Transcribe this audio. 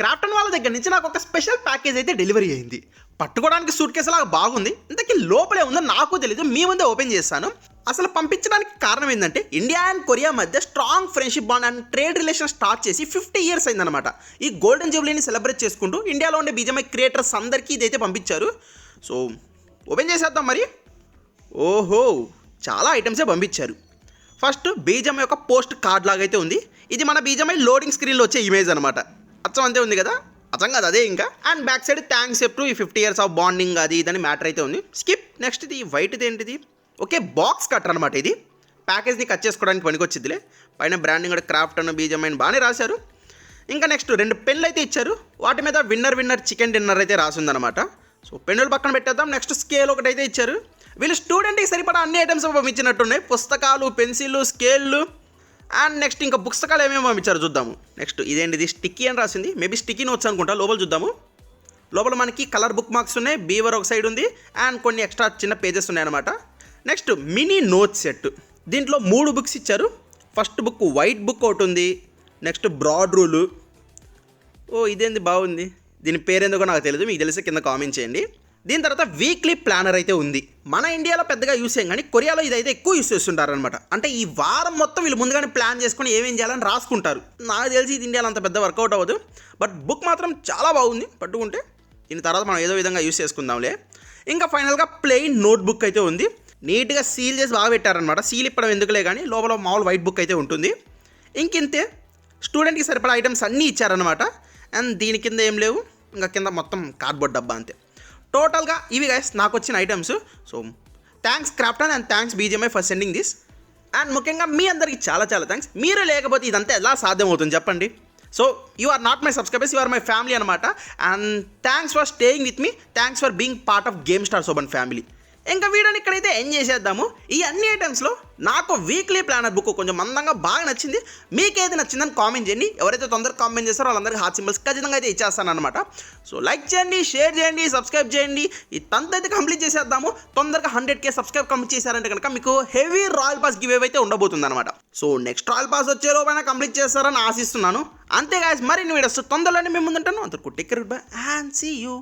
Krafton వాళ్ళ దగ్గర నుంచి నాకు ఒక స్పెషల్ ప్యాకేజ్ అయితే డెలివరీ అయింది. పట్టుకోవడానికి సూట్ కేసు లాగా బాగుంది. ఇంతకీ లోపలే ఉందో నాకు తెలియదు మీ ముందే ఓపెన్ చేస్తాను అసలు పంపించడానికి కారణం ఏంటంటే ఇండియా అండ్ కొరియా మధ్య strong friendship bond and trade relation start చేసి ఫిఫ్టీ ఇయర్స్ అయిందనమాట ఈ గోల్డెన్ జూబ్లీని సెలబ్రేట్ చేసుకుంటూ ఇండియాలో ఉండే బీజమై క్రియేటర్స్ అందరికీ ఇదైతే పంపించారు. సో ఓపెన్ చేసేద్దాం మరి. ఓహో చాలా ఐటమ్సే పంపించారు. ఫస్ట్ బీజం యొక్క పోస్ట్ కార్డ్ లాగా అయితే ఉంది. ఇది మన బీజమై లోడింగ్ స్క్రీన్లో వచ్చే ఇమేజ్ అనమాట అచ్చం అంతే ఉంది కదా? అచ్చం కాదు అదే ఇంకా. అండ్ బ్యాక్ సైడ్ థ్యాంక్స్ చెప్తూ ఈ ఫిఫ్టీ ఇయర్స్ ఆఫ్ బాండింగ్ అది ఇదని మ్యాటర్ అయితే ఉంది. స్కిప్ నెక్స్ట్ ఇది వైట్ది ఏంటిది? ఓకే బాక్స్ కట్టర్ అనమాట ఇది. ప్యాకేజ్ని కట్ చేసుకోవడానికి పనికొచ్చిద్దిలే. పైన బ్రాండింగ్ కూడా క్రాఫ్ట్ అన్న బీజం అని బాగానే రాశారు. ఇంకా నెక్స్ట్ రెండు పెన్లు అయితే ఇచ్చారు. వాటి మీద విన్నర్ విన్నర్ చికెన్ డిన్నర్ అయితే రాసిందనమాట సో పెన్నులు పక్కన పెట్టేద్దాం. నెక్స్ట్ స్కేల్ ఒకటి అయితే ఇచ్చారు. వీళ్ళు స్టూడెంట్కి సరిపడా అన్ని ఐటమ్స్ పంపించినట్టున్నాయి పుస్తకాలు పెన్సిళ్ళు స్కేళ్ళు అండ్ నెక్స్ట్ ఇంకా పుస్తకాలు ఏమేమి పంపించారు చూద్దాము. నెక్స్ట్ ఇదేంటిది? స్టిక్కీ అని రాసింది. మేబీ స్టిక్కీ నోట్స్ అనుకుంటా. లోపల చూద్దాము. లోపల మనకి కలర్ బుక్ మార్క్స్ ఉన్నాయి. బీవర్ ఒక సైడ్ ఉంది. అండ్ కొన్ని ఎక్స్ట్రా చిన్న పేజెస్ ఉన్నాయన్నమాట. నెక్స్ట్ మినీ నోట్ సెట్ దీంట్లో మూడు బుక్స్ ఇచ్చారు. ఫస్ట్ బుక్ వైట్ బుక్ ఒకటి ఉంది. నెక్స్ట్ బ్రాడ్ రూలు ఓ ఇదేంది బాగుంది. దీని పేరెందుకో నాకు తెలియదు మీకు తెలిసి కింద కామెంట్ చేయండి. దీని తర్వాత వీక్లీ ప్లానర్ అయితే ఉంది. మన ఇండియాలో పెద్దగా యూస్ చేయం కానీ కొరియాలో ఇదైతే ఎక్కువ యూస్ చేస్తుంటారనమాట అంటే ఈ వారం మొత్తం వీళ్ళు ముందుగానే ప్లాన్ చేసుకుని ఏమేం చేయాలని రాసుకుంటారు. నాకు తెలిసి ఇది ఇండియాలో అంత పెద్ద వర్కౌట్ అవ్వదు. బట్ బుక్ మాత్రం చాలా బాగుంది. పట్టుకుంటే దీని తర్వాత మనం ఏదో విధంగా యూస్ చేసుకుందాంలే. ఇంకా ఫైనల్గా ప్లెయిన్ నోట్ బుక్ అయితే ఉంది. నీట్గా సీల్ చేసి బాగా పెట్టారనమాట సీల్ ఇప్పడం ఎందుకులే కానీ లోపల మామూలు వైట్ బుక్ అయితే ఉంటుంది. ఇంకింతే స్టూడెంట్కి సరిపడా ఐటమ్స్ అన్నీ ఇచ్చారనమాట అండ్ దీని కింద ఏం లేవు. ఇంకా కింద మొత్తం కార్డ్బోర్డ్ డబ్బా అంతే. టోటల్గా ఇవి గైస్ నాకు వచ్చిన items so thanks Krafton and thanks BGMI for sending this and ముఖ్యంగా మీ అందరికీ చాలా చాలా థ్యాంక్స్ మీరు లేకపోతే ఇదంతా ఎలా సాధ్యమవుతుంది చెప్పండి. So you are not my subscribers you are my family అనమాట and thanks for staying with me thanks for being part of game star Soban family ఇంకా వీడియోని ఇక్కడైతే ఎండ్ చేసేద్దాము. ఈ అన్ని ఐటమ్స్లో నాకు వీక్లీ ప్లానర్ బుక్ కొంచెం మందంగా బాగా నచ్చింది. మీకేది నచ్చిందని కామెంట్ చేయండి. ఎవరైతే తొందరగా కామెంట్ చేస్తారో వాళ్ళందరికీ హార్ట్ సింబల్స్ ఖచ్చితంగా అయితే ఇచ్చేస్తాను అనమాట సో లైక్ చేయండి షేర్ చేయండి సబ్స్క్రైబ్ చేయండి. ఈ తంత అయితే కంప్లీట్ చేసేద్దాము. తొందరగా హండ్రెడ్ కే సబ్స్క్రైబ్ కంప్లీట్ చేశారంటే కనుక మీకు హెవీ రాయల్ పాస్ గివ్ అయితే ఉండబోతుంది అనమాట సో నెక్స్ట్ రాయల్ పాస్ వచ్చే లోపైనా కంప్లీట్ చేస్తారని ఆశిస్తున్నాను. అంతే గాయస్ మరిన్ని వీడియోస్ తొందరలోనే మేము ముందుంటాను. అందరికీ take care bye and see you